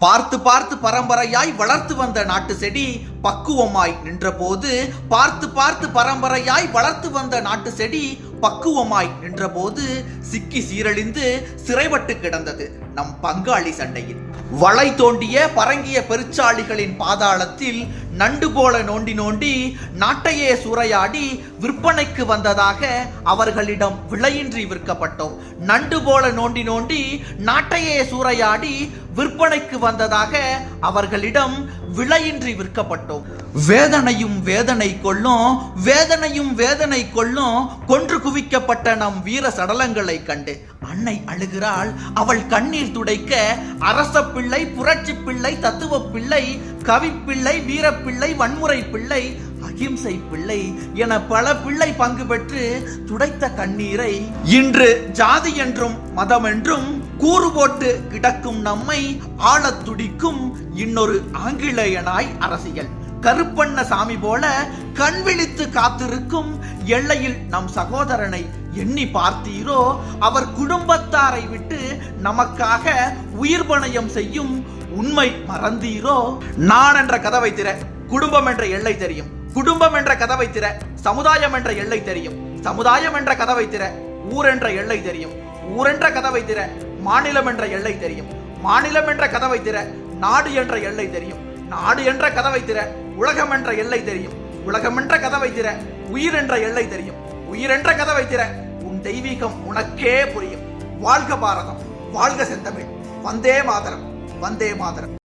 பார்த்து பார்த்து பரம்பரையாய் வளர்த்து வந்த நாட்டு செடி பக்குவமாய் நின்றபோது பார்த்து பார்த்து பரம்பரையாய் வளர்த்து வந்த நாட்டு செடி பக்குவமாய் நின்றபோது சிக்கி சீரழிந்து சிறைபட்டு கிடந்தது நம் பங்காளி சண்டையில். வளை தோண்டிய பரங்கிய பெருச்சாளிகளின் பாதாளத்தில் நண்டு போல நோண்டி நோண்டி நாட்டையே சூறையாடி விற்பனைக்கு வந்ததாக அவர்களிடம் விலையின்றி விற்கப்பட்டோம். நண்டு போல நோண்டி நோண்டி நாட்டையே சூறையாடி விற்பனைக்கு வந்ததாக அவர்களிடம் விலையின்றி விற்கப்பட்டோம். வேதனையும் வேதனை கொள்ளும் வேதனையும் வேதனை கொள்ளும் கொன்று குவிக்கப்பட்ட நம் வீர சடலங்களை கண்டு அன்னை அழுகிறாள். அவள் கண்ணீர் துடைக்க அரச பிள்ளை புரட்சி பிள்ளை தத்துவ பிள்ளை கவிப்பிள்ளை வீரப்பிள்ளை வன்முறை பிள்ளை அகிம்சை பிள்ளை என பல பிள்ளை பங்கு பெற்று துடைத்த கண்ணீரை இன்று ஜாதி என்றும் மதம் என்றும் கூறு போட்டு கிடக்கும் நம்மை ஆளத் துடிக்கும் இன்னொரு ஆங்கிலேயனாய் அரசியல். கருப்பண்ண சாமி போல கண் விழித்து காத்திருக்கும் எல்லையில் நம் சகோதரனை எண்ணி பார்த்தீரோ? அவர் குடும்பத்தாரை விட்டு நமக்காக உயிர் பணயம் செய்யும் உண்மை மறந்தீரோ? நான் என்ற கதவை திற குடும்பம் என்ற எல்லை தெரியும். குடும்பம் என்ற கதவை திற சமுதாயம் என்ற எல்லை தெரியும். சமுதாயம் என்ற கதவை திற ஊர் என்ற எல்லை தெரியும். ஊரென்ற கதவை திற மாநிலம் என்ற எல்லை தெரியும். மாநிலம் என்ற கதவை திற நாடு என்ற எல்லை தெரியும். நாடு என்ற கதவை திற உலகம் என்ற எல்லை தெரியும். உலகம் என்ற கதவை திற உயிர் என்ற எல்லை தெரியும். உயிர் என்ற கதவை திற உன் தெய்வீகம் உனக்கே புரியும். வாழ்க பாரதம் வாழ்க செந்தமிழ். வந்தே மாதரம் வந்தே மாதரம்.